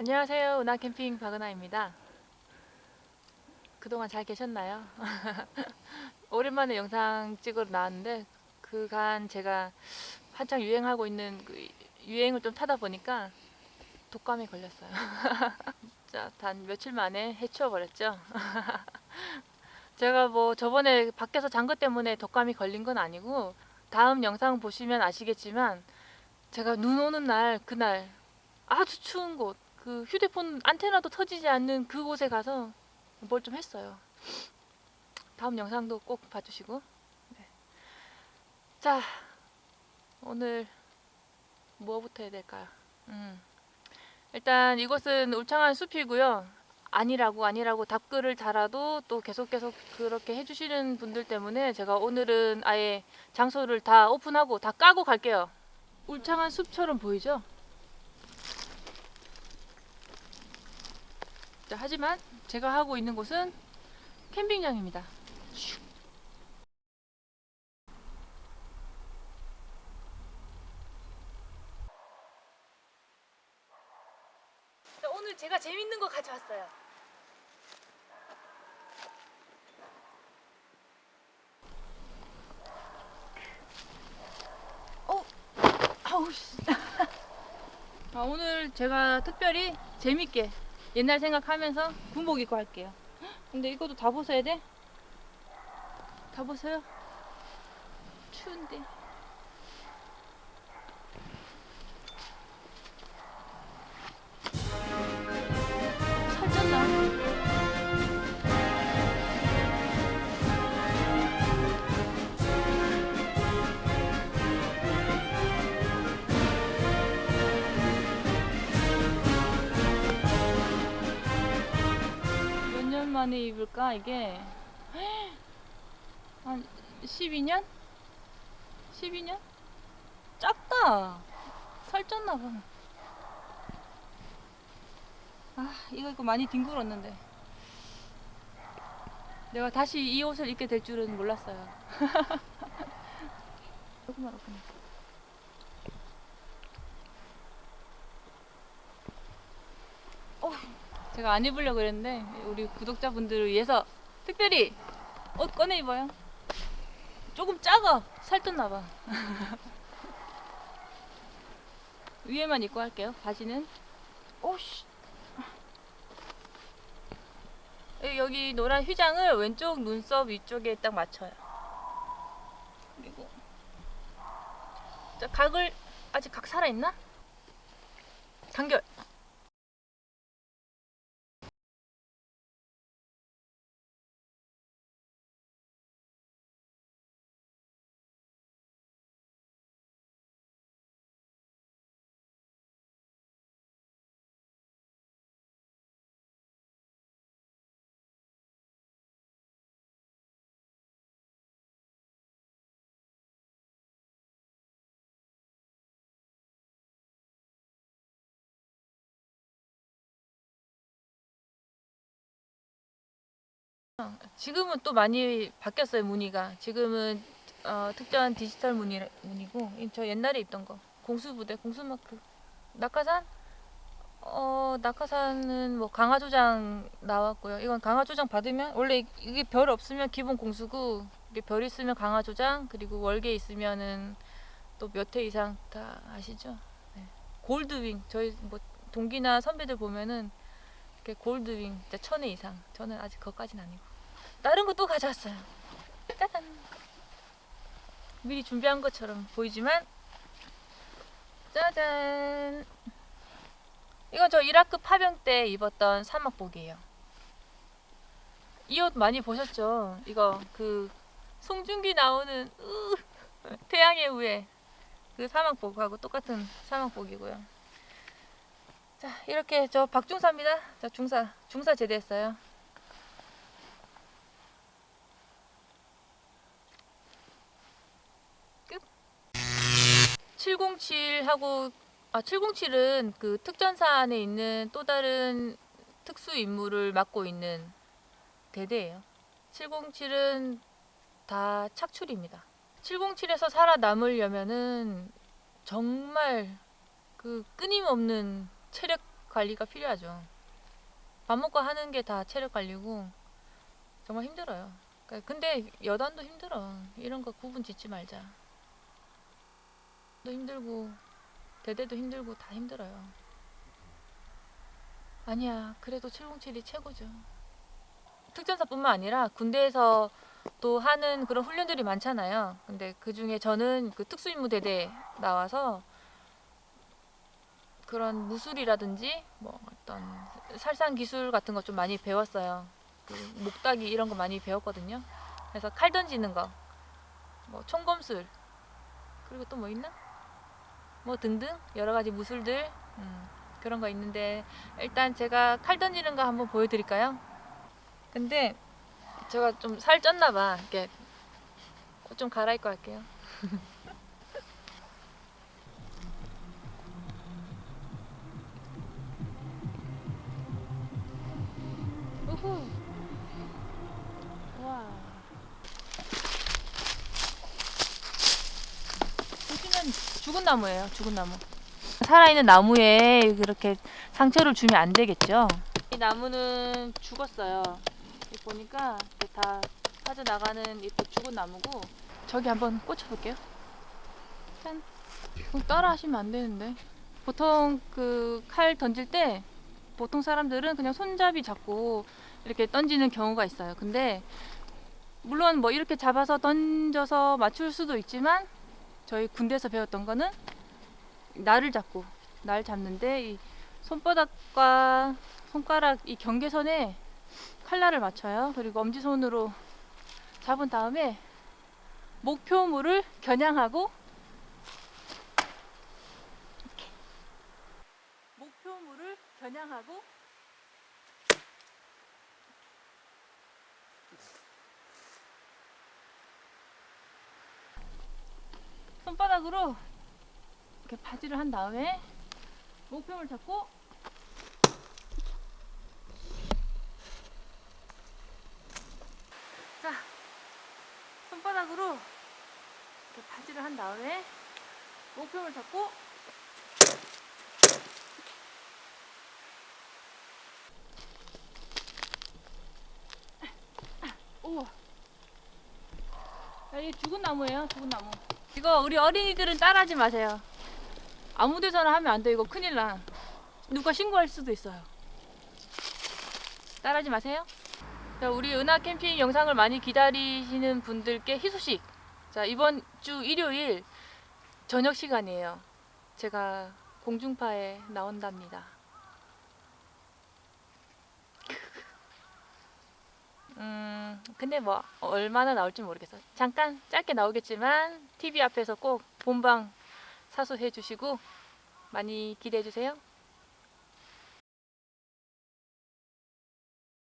안녕하세요. 은하 캠핑 박은하입니다. 그동안 잘 계셨나요? 오랜만에 영상 찍으러 나왔는데 그간 제가 한창 유행하고 있는 그 유행을 좀 타다 보니까 독감에 걸렸어요. 자, 단 며칠 만에 해치워 버렸죠. 제가 뭐 저번에 밖에서 잔 것 때문에 독감이 걸린 건 아니고 다음 영상 보시면 아시겠지만 제가 눈 오는 날 그날 아주 추운 곳, 그 휴대폰 안테나도 터지지 않는 그곳에 가서 뭘 좀 했어요. 다음 영상도 꼭 봐주시고. 네. 자, 오늘 뭐부터 해야 될까요? 음. 일단 이곳은 울창한 숲이고요. 아니라고 아니라고 답글을 달아도 또 계속 계속 그렇게 해주시는 분들 때문에 제가 오늘은 아예 장소를 다 오픈하고 다 까고 갈게요. 울창한 숲처럼 보이죠? 하지만 제가 하고 있는 곳은 캠핑장입니다. 오늘 제가 재밌는 거 가져왔어요. 어, 아우 씨. 아, 오늘 제가 특별히 재밌게 옛날 생각하면서 군복 입고 할게요. 헉, 근데 이것도 다 벗어야 돼? 다 벗어요? 추운데. 만에 입을까 이게 한 12년? 12년? 작다 살쪘나 봐. 아 이거 입고 많이 뒹굴었는데 내가 다시 이 옷을 입게 될 줄은 몰랐어요. 조금만. 어, 제가 안 입으려고 그랬는데 우리 구독자분들을 위해서 특별히 옷 꺼내 입어요. 조금 작아. 살쪘나 봐. 위에만 입고 할게요. 바지는. 오씨. 여기 노란 휘장을 왼쪽 눈썹 위쪽에 딱 맞춰요. 그리고 자, 각을 아직 각 살아 있나? 단결. 지금은 또 많이 바뀌었어요 무늬가. 지금은 어, 특정한 디지털 무늬 무늬고 이저 옛날에 입던 거 공수부대 공수마크 낙하산 어 낙하산은 뭐 강화조장 나왔고요. 이건 강화조장 받으면 원래 이게 별 없으면 기본 공수고 이게 별 있으면 강화조장 그리고 월계 있으면은 또 몇 회 이상 다 아시죠? 네. 골드윙 저희 뭐 동기나 선배들 보면은 이렇게 골드윙 천회 이상 저는 아직 그것까지는 아니고 다른 거또 가져왔어요. 짜잔. 미리 준비한 것처럼 보이지만 짜잔. 이건 저 이라크 파병 때 입었던 사막복이에요. 이 옷 많이 보셨죠? 이거 그 송중기 나오는 으, 태양의 후예 그 사막복하고 똑같은 사막복이고요. 자 이렇게 저 박중사입니다. 자 중사 중사 제대했어요. 707하고 아 707은 그 특전사 안에 있는 또 다른 특수 임무를 맡고 있는 대대예요. 707은 다 착출입니다. 707에서 살아남으려면은 정말 그 끊임없는 체력 관리가 필요하죠. 밥 먹고 하는 게 다 체력 관리고 정말 힘들어요. 그러니까 근데 여단도 힘들어. 이런 거 구분 짓지 말자. 도 힘들고 대대도 힘들고 다 힘들어요. 아니야. 그래도 707이 최고죠. 특전사뿐만 아니라 군대에서 또 하는 그런 훈련들이 많잖아요. 근데 그 중에 저는 그 특수임무 대대 나와서 그런 무술이라든지 뭐 어떤 살상 기술 같은 거 좀 많이 배웠어요. 그 목다기 이런 거 많이 배웠거든요. 그래서 칼 던지는 거, 뭐 총검술, 그리고 또 뭐 있나? 뭐 등등 여러 가지 무술들 음, 그런 거 있는데 일단 제가 칼 던지는 거 한번 보여드릴까요? 근데 제가 좀 살 쪘나 봐. 이렇게 옷 좀 갈아입고 할게요. 우후. 와. 보시면 죽은 나무예요. 죽은 나무. 살아있는 나무에 이렇게 상처를 주면 안 되겠죠. 이 나무는 죽었어요. 보니까 다 빠져 나가는 이렇게 죽은 나무고 저기 한번 꽂혀볼게요. 짠. 따라 하시면 안 되는데. 보통 그 칼 던질 때 보통 사람들은 그냥 손잡이 잡고 이렇게 던지는 경우가 있어요. 근데 물론 뭐 이렇게 잡아서 던져서 맞출 수도 있지만 저희 군대에서 배웠던 거는 날을 잡고 날 잡는데 이 손바닥과 손가락 이 경계선에 칼날을 맞춰요. 그리고 엄지손으로 잡은 다음에 목표물을 겨냥하고 목표물을 겨냥하고 손바닥으로 이렇게 바지를 한 다음에 목표물 잡고 자 손바닥으로 이렇게 바지를 한 다음에 목표물 잡고 오. 야, 이게 죽은 나무예요, 죽은 나무. 이거 우리 어린이들은 따라하지 마세요. 아무 데서나 하면 안 돼. 이거 큰일 나. 누가 신고할 수도 있어요. 따라하지 마세요. 자, 우리 은하 캠핑 영상을 많이 기다리시는 분들께 희소식. 자, 이번 주 일요일 저녁 시간이에요. 제가 공중파에 나온답니다. 음, 근데 뭐 얼마나 나올지 모르겠어. 잠깐 짧게 나오겠지만 TV 앞에서 꼭 본방 사수해 주시고 많이 기대해 주세요.